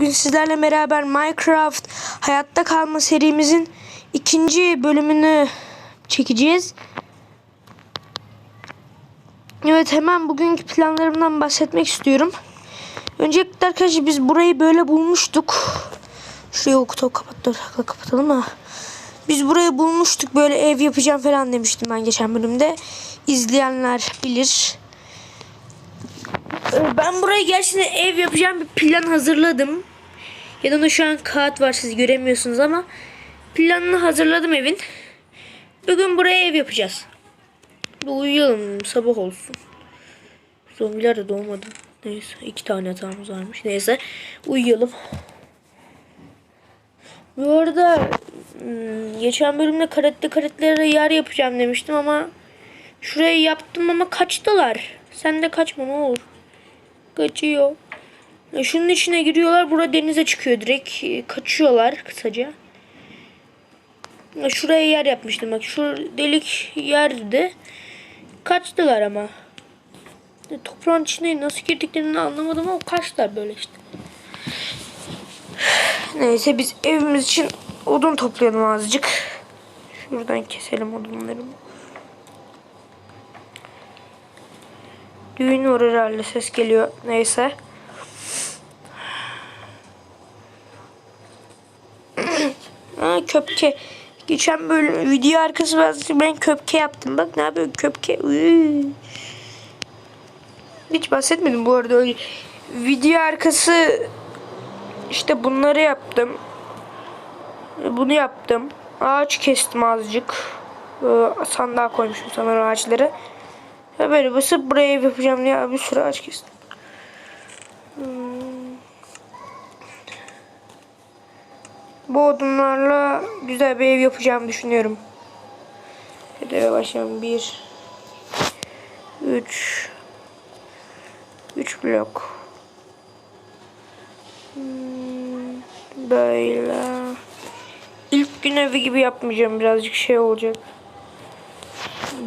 Bugün sizlerle beraber Minecraft hayatta kalma serimizin ikinci bölümünü çekeceğiz. Evet hemen bugünkü planlarımdan bahsetmek istiyorum. Öncelikle arkadaşlar biz burayı böyle bulmuştuk. Şurayı okutu kapat dur, kapatalım ha. Biz burayı bulmuştuk böyle ev yapacağım falan demiştim ben geçen bölümde. İzleyenler bilir. Ee, Ben buraya gerçekten ev yapacağım bir plan hazırladım. Yanımda şu an kağıt var siz göremiyorsunuz ama planını hazırladım evin. Bugün buraya ev yapacağız. Bir uyuyalım sabah olsun. Zombiler de doğmadı. Neyse iki tane hatamız varmış. Neyse uyuyalım. Bu arada hmm, geçen bölümde karetli karetlere yer yapacağım demiştim ama şurayı yaptım ama kaçtılar. Sen de kaçma ne olur. Kaçıyor. Şunun içine giriyorlar. Burada denize çıkıyor direkt. e, Kaçıyorlar kısaca. Ya Şuraya yer yapmıştım. Bak şu delik yerdi. Kaçtılar ama. Toprağın içine nasıl girdiklerini anlamadım ama kaçtılar böyle işte. Neyse biz evimiz için odun toplayalım azıcık. Şuradan keselim odunları. Düğün var herhalde ses geliyor. Neyse. Ha, köpke. Geçen bölüm video arkası ben, ben köpke yaptım. Bak ne yapıyorum köpke. Hiç bahsetmedim bu arada. Öyle. Video arkası işte bunları yaptım. Bunu yaptım. Ağaç kestim azıcık. Ee, sandığa koymuşum sanırım ağaçları. Ya böyle basıp buraya yapacağım diye bir sürü ağaç kestim. Bu odunlarla güzel bir ev yapacağımı düşünüyorum. Hedeve başlayalım. Bir, üç, üç blok. Hmm, Böyle. İlk gün evi gibi yapmayacağım. Birazcık şey olacak.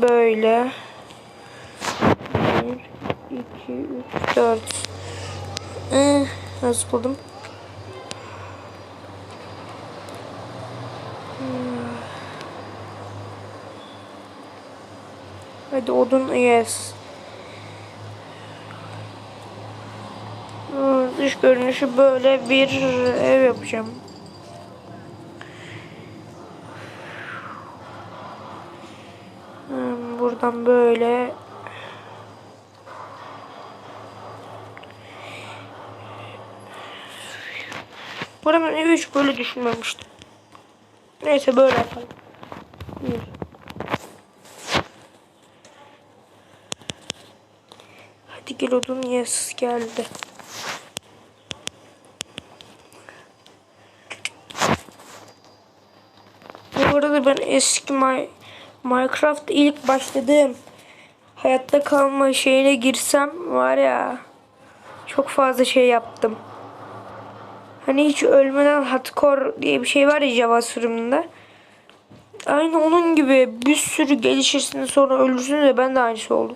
Böyle. 1, 2, 3, 4. Ee, nasıl buldum? Hadi odun yes. Hmm, Dış görünüşü böyle bir ev yapacağım. Hmm, Buradan böyle Buranın evi hiç böyle düşünmemiştim. Neyse böyle yapalım. Gel odun yes geldi. Bu arada ben eski My Minecraft ilk başladığım hayatta kalma şeyine girsem var ya çok fazla şey yaptım. Hani hiç ölmeden hardcore diye bir şey var ya Java sürümünde. Aynı onun gibi bir sürü gelişirsin sonra ölürsün de ben de aynısı oldum.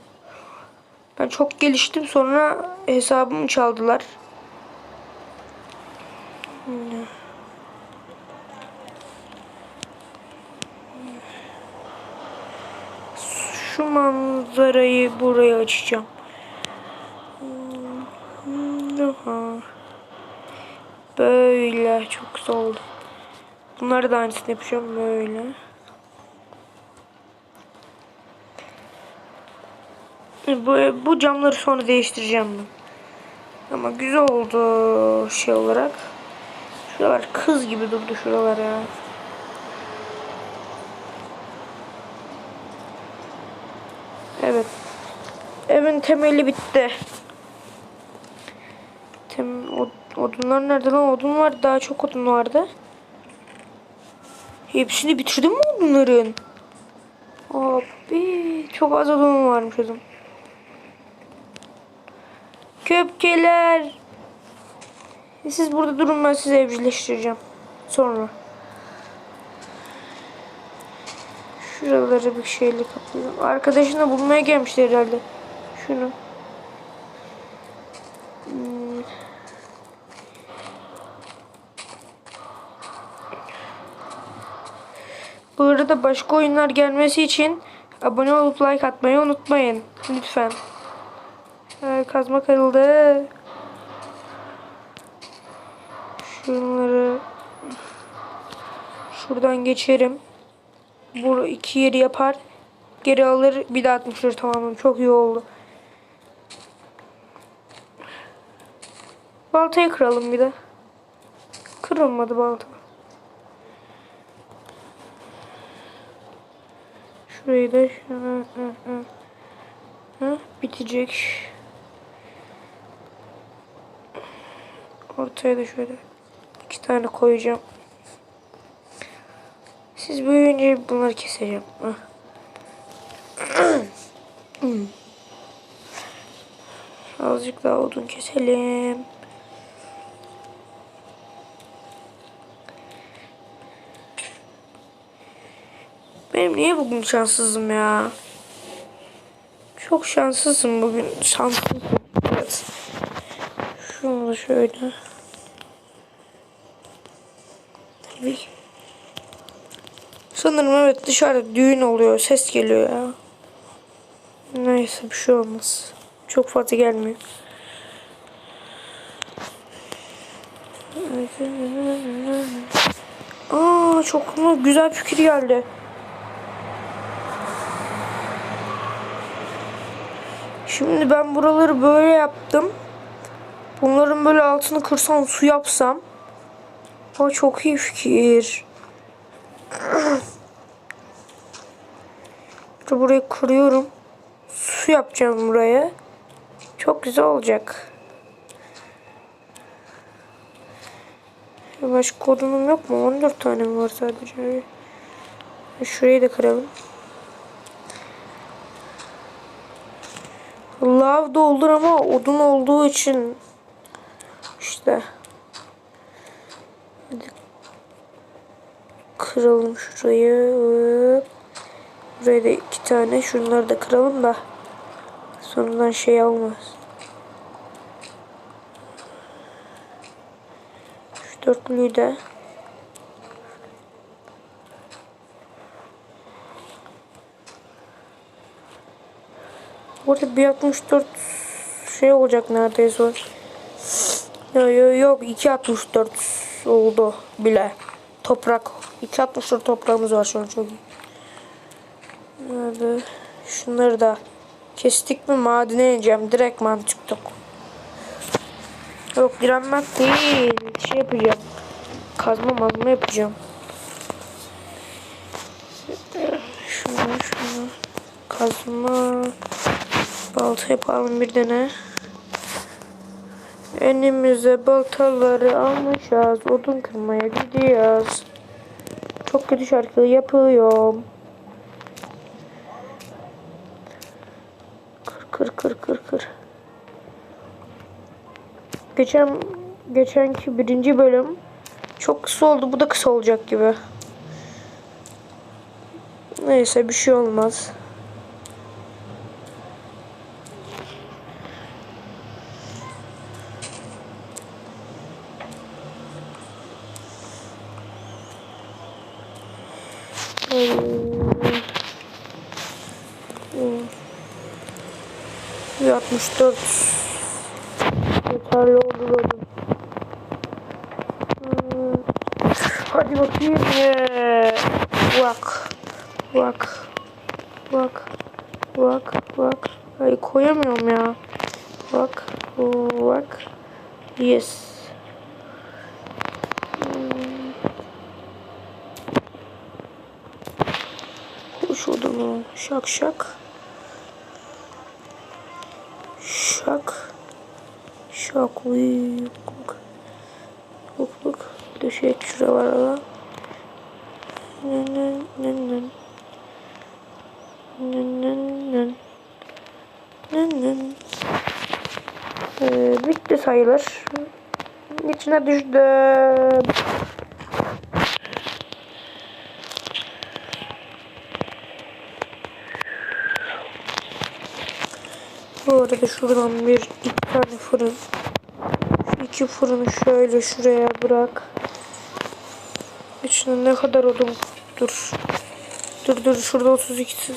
Ben çok geliştim sonra hesabımı çaldılar. Şu manzarayı buraya açacağım. Böyle çok güzel oldu. Bunları da aynısını yapacağım böyle. Bu, bu camları sonra değiştireceğim ben. Ama güzel oldu şey olarak. Şuralar kız gibi durdu şuralar ya. Evet. Evin temeli bitti. Tem, od, odunlar nerede lan? Odun var. Daha çok odun vardı. Hepsini bitirdin mi odunların? Abi çok az odun varmış o zaman. Köpkeler. E, siz burada durun ben sizi evcilleştireceğim. Sonra. Şuraları bir şeyle kaplayalım. Arkadaşını bulmaya gelmişti herhalde. Şunu. Hmm. Bu arada başka oyunlar gelmesi için abone olup like atmayı unutmayın. Lütfen. Kazma kırıldı. Şunları şuradan geçerim. Bu iki yeri yapar. Geri alır bir daha atmıştır tamamım. Çok iyi oldu. Baltayı kıralım bir de. Kırılmadı balta. Şurayı da. Hı, bitecek. Ortaya da şöyle iki tane koyacağım. Siz büyüyünce bunları keseceğim. Hah. Azıcık daha odun keselim. Benim niye bugün şanssızım ya? Çok şanssızım bugün. Şanssızım. Şöyle. Sanırım evet dışarıda düğün oluyor. Ses geliyor ya. Neyse bir şey olmaz. Çok fazla gelmiyor. Aa çok güzel fikir geldi. Şimdi ben buraları böyle yaptım. Bunların böyle altını kırsam su yapsam. Aa çok iyi fikir. İşte burayı kırıyorum. Su yapacağım buraya. Çok güzel olacak. Başka odunum yok mu? 14 tane var sadece? Şurayı da kıralım. Lav da olur ama odun olduğu için işte hadi. Kıralım şurayı. Buraya da iki tane. Şunları da kıralım da. Sonradan şey olmaz şu dörtlüyü de. Burada bir 64 şey olacak neredeyse. o. Yok yok yok 264 oldu bile. Toprak. 264 toprağımız var şu an çok iyi. Nerede? Şunları da kestik mi madene ineceğim. Direkt man çıktık. Yok direnmek değil. Şey yapacağım. Kazma mazma yapacağım. Şunu şunu. Kazma. Balta yapalım bir tane. Önümüze baltaları almışız. Odun kırmaya gidiyoruz. Çok kötü şarkı yapıyorum. Kır kır kır kır kır. Geçen geçenki birinci bölüm çok kısa oldu. Bu da kısa olacak gibi. Neyse bir şey olmaz. 64 yeterli olur oğlum. Hmm. Hadi bakayım. Yeah. Bak. Bak. Bak. Bak. Bak. Ay koyamıyorum ya. Bak. Bak. Yes. Hmm. Kuş odunu. Şak şak. Şak. Şak. Uy. Bak. Bak bak. Döşek şuralara. Nın nın nın nın. Nın nın nın. Nın nın. Ee, bitti sayılır. İçine düştüm. Arada şuradan bir iki tane fırın. Şu iki fırını şöyle şuraya bırak. İçine ne kadar odun dur. Dur dur şurada 32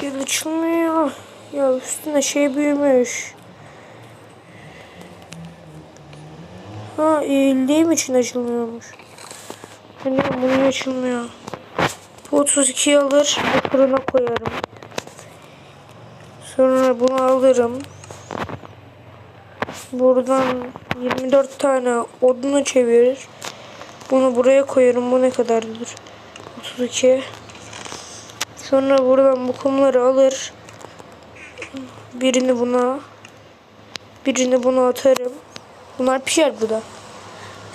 Gel açılmıyor. Ya üstüne şey büyümüş. Ha eğildiğim için açılmıyormuş. Hani bunun açılmıyor. Bu 32'yi alır. Bu fırına koyarım. Sonra bunu alırım. Buradan 24 tane odunu çevirir. Bunu buraya koyarım. Bu ne kadardır? 32. Sonra buradan bu kumları alır. Birini buna. Birini buna atarım. Bunlar pişer burada.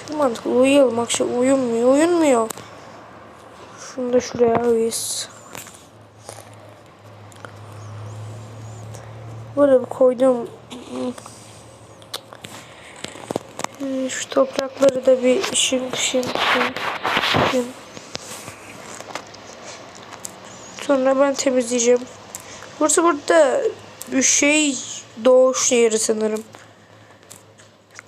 Çok mantıklı. Uyuyalım. Akşam uyumuyor. Uyunmuyor. Şunu da şuraya uyuz. Böyle koydum. Hmm, Şu toprakları da bir şın şın şın. Sonra ben temizleyeceğim. Burası burada bir şey doğuş yeri sanırım.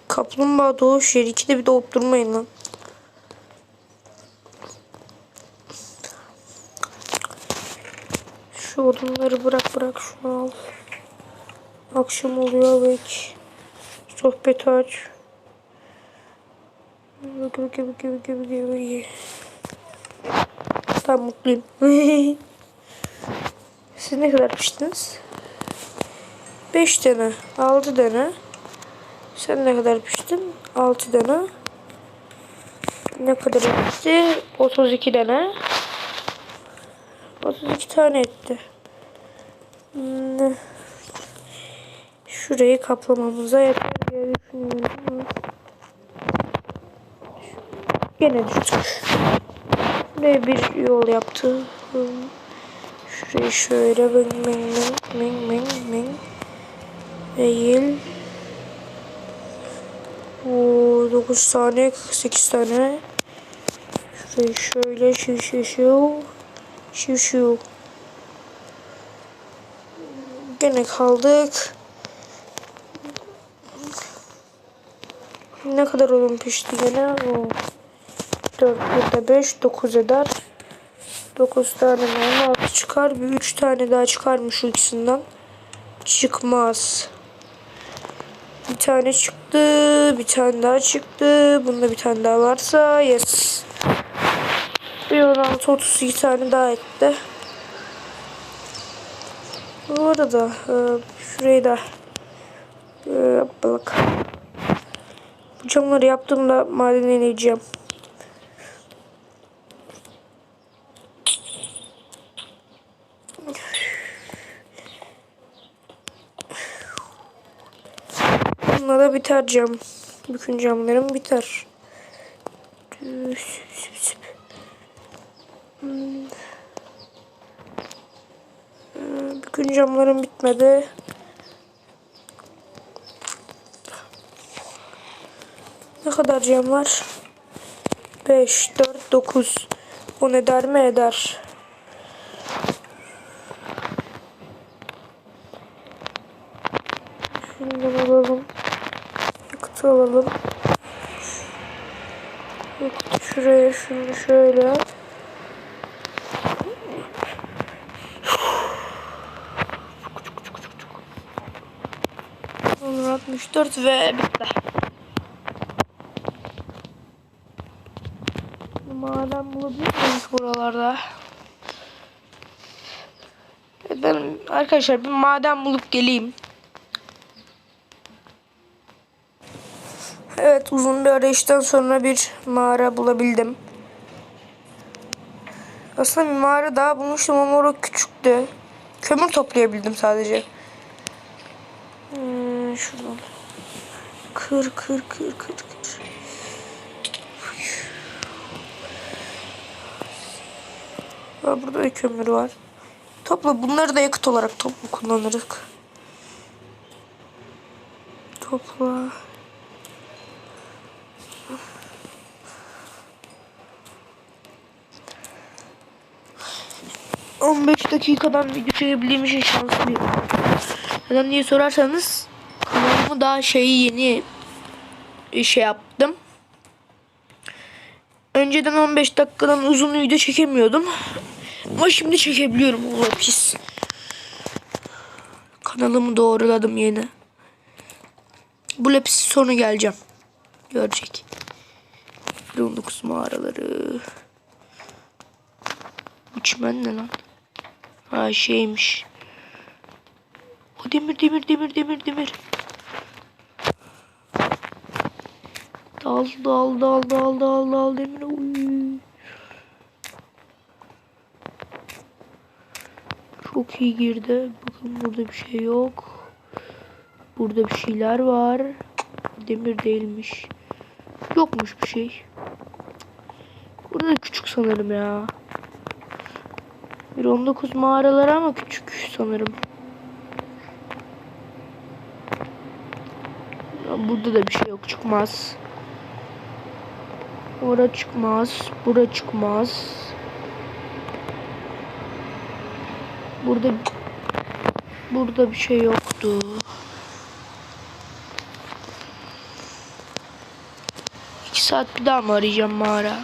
Kaplumbağa doğuş yeri. İkide bir doğup durmayın lan. Şu odunları bırak bırak şunu al. Akşam oluyor belki. Sohbet aç. Bak bak bak bak bak. Tamam mutluyum. Siz ne kadar piştiniz? 5 tane. 6 tane. Sen ne kadar piştin? 6 tane. Ne kadar etti? 32 tane. 32 tane etti. Hmm. Şurayı kaplamamıza yeter diye düşünüyorum. Gene düştük. Buraya bir yol yaptı. Şurayı şöyle ming ming ming ming ming ming değil. O 9 tane 48 tane. Şurayı şöyle şu şu şu şu şu. Gene kaldık. Ne kadar odun pişti gene? O 4 burada 5 9 eder. 9 tane 16 çıkar. Bir 3 tane daha çıkarmış ikisinden. Çıkmaz. Bir tane çıktı. Bir tane daha çıktı. Bunda bir tane daha varsa yes. Bir 16 32 tane daha etti. Bu arada e, şurayı da e, balık. Bu camları yaptığımda madene ineceğim. Bununla biter cam. Bütün camlarım biter. Bütün camlarım bitmedi. Ne kadar cam var? 5, 4, 9. 10 eder mi? Eder. Şundan alalım. Yakıtı alalım. Yakıtı şuraya, şunu şöyle. Onur 64 ve bitti. Maden bulabilir miyiz buralarda? Evet, Ben arkadaşlar bir maden bulup geleyim. Evet uzun bir arayıştan sonra bir mağara bulabildim. Aslında bir mağara daha bulmuştum ama orası küçüktü. Kömür toplayabildim sadece. Hmm, şuradan. Kır kır kır kır kır. Burada da kömür var. Topla bunları da yakıt olarak toplu kullanırız. Topla. 15 dakikadan video çekebildiğim için şanslıyım. Neden diye sorarsanız kanalımı daha şeyi yeni şey yaptım. Önceden 15 dakikadan uzun video çekemiyordum. Ama şimdi çekebiliyorum. Ulan pis. Kanalımı doğruladım yeni. Bu lapisi sonra geleceğim. Görecek. 19 mağaraları. Bu çimen ne lan? Ha şeymiş. O demir demir demir demir demir. Dal dal dal dal dal dal demir. Uy. Çok iyi girdi. Bakın burada bir şey yok. Burada bir şeyler var. Demir değilmiş. Yokmuş bir şey. Burada da küçük sanırım ya. Bir 19 mağaraları ama küçük sanırım. Burada da bir şey yok çıkmaz. Ora çıkmaz. Bura çıkmaz. Burada burada bir şey yoktu. İki saat bir daha mı arayacağım mağara?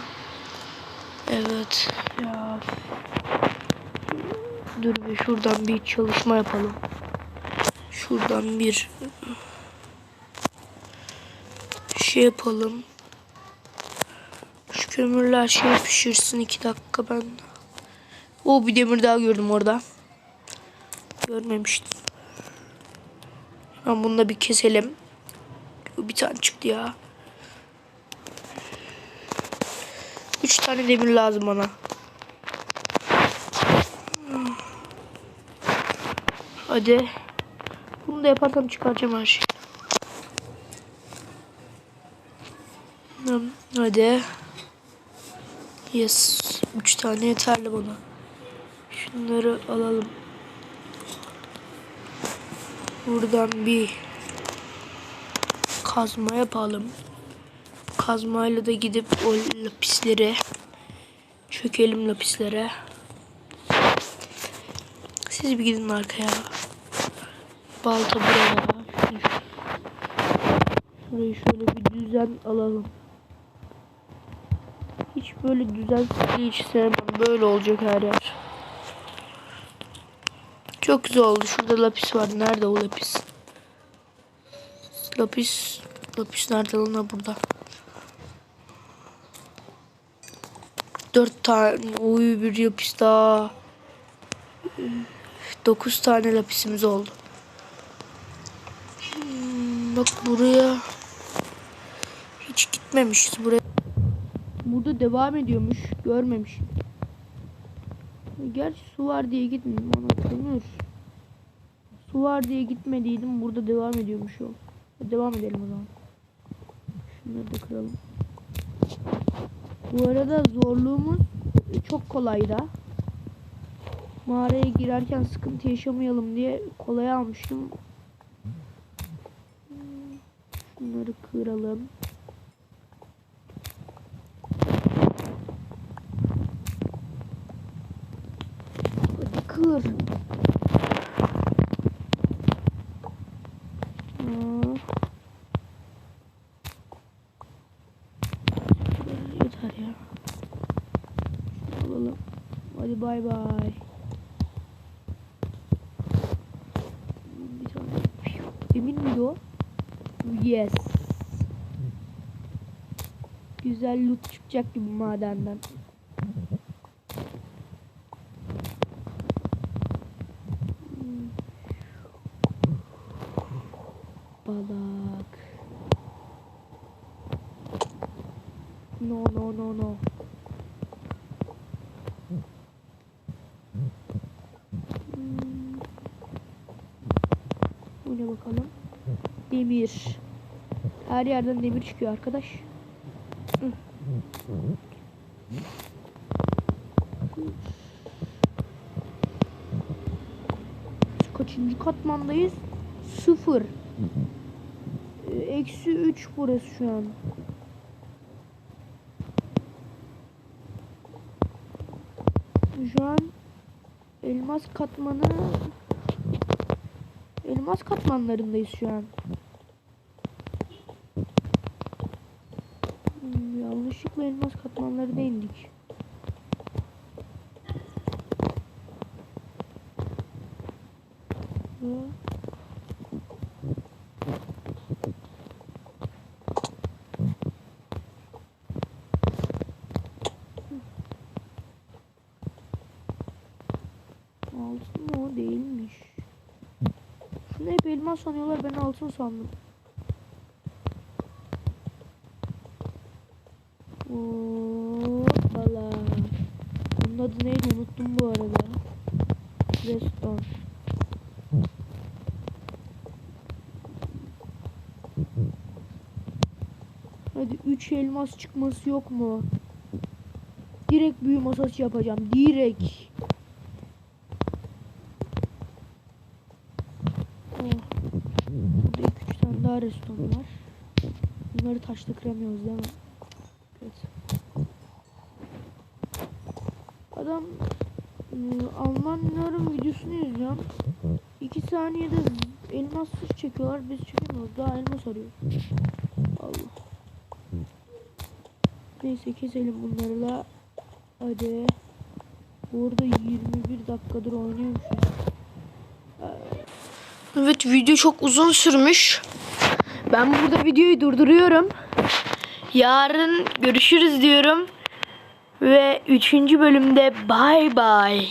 Evet. Ya. Dur bir şuradan bir çalışma yapalım. Şuradan bir şey yapalım. Şu kömürler şey pişirsin iki dakika ben. O bir demir daha gördüm orada. Görmemiştim. Ben bunu da bir keselim. Bir tane çıktı ya. Üç tane demir lazım bana. Hadi. Bunu da yaparsam çıkaracağım her şeyi. Hadi. Yes. Üç tane yeterli bana. Şunları alalım. Buradan bir kazma yapalım. Kazmayla da gidip o lapisleri çökelim lapislere. Siz bir gidin arkaya. Balta buraya. Şurayı şöyle bir düzen alalım. Hiç böyle düzen hiç sevmem. Böyle olacak her yer. Çok güzel oldu. Şurada lapis var. Nerede o lapis? Lapis. Lapis nerede lan burada? Dört tane. Uy bir lapis daha. Dokuz tane lapisimiz oldu. Hmm, Bak buraya hiç gitmemişiz buraya. Burada devam ediyormuş. Görmemişim. Gerçi su var diye gitmedim. Kömür. Su var diye gitmediydim. Burada devam ediyormuş o. Devam edelim o zaman. Şunları da kıralım. Bu arada zorluğumuz çok kolay da. Mağaraya girerken sıkıntı yaşamayalım diye kolay almıştım. Şunları kıralım. Aa. Yeter ya. Alalım. Hadi bay bay. Emin miydi o? Yes. Güzel loot çıkacak gibi madenden. Balık. No no no no. Hmm. Bu ne bakalım? Demir. Her yerden demir çıkıyor arkadaş. Hı. Kaçıncı katmandayız? Sıfır. Eksi üç burası şu an. Şu an elmas katmanı elmas katmanlarındayız şu an. Hmm, yanlış Yanlışlıkla elmas katmanlarına indik. Hı. Altın mı o değilmiş. Şunu hep elmas sanıyorlar ben altın sandım. Hoppala. Bunun adı neydi unuttum bu arada. Redstone. Hadi 3 elmas çıkması yok mu? Direkt büyü masası yapacağım. Direkt. Oh. Burada 2-3 tane daha redstone var. Bunları taşla kıramıyoruz değil mi? Evet. Adam ıı, Almanların videosunu izliyorum. 2 saniyede z- elmassız çekiyorlar. Biz çekemiyoruz. Daha elmas arıyor. Allah. Neyse keselim bunları da. Hadi. Burada 21 dakikadır oynuyormuşuz. Evet video çok uzun sürmüş. Ben burada videoyu durduruyorum. Yarın görüşürüz diyorum. Ve 3. bölümde bay bay.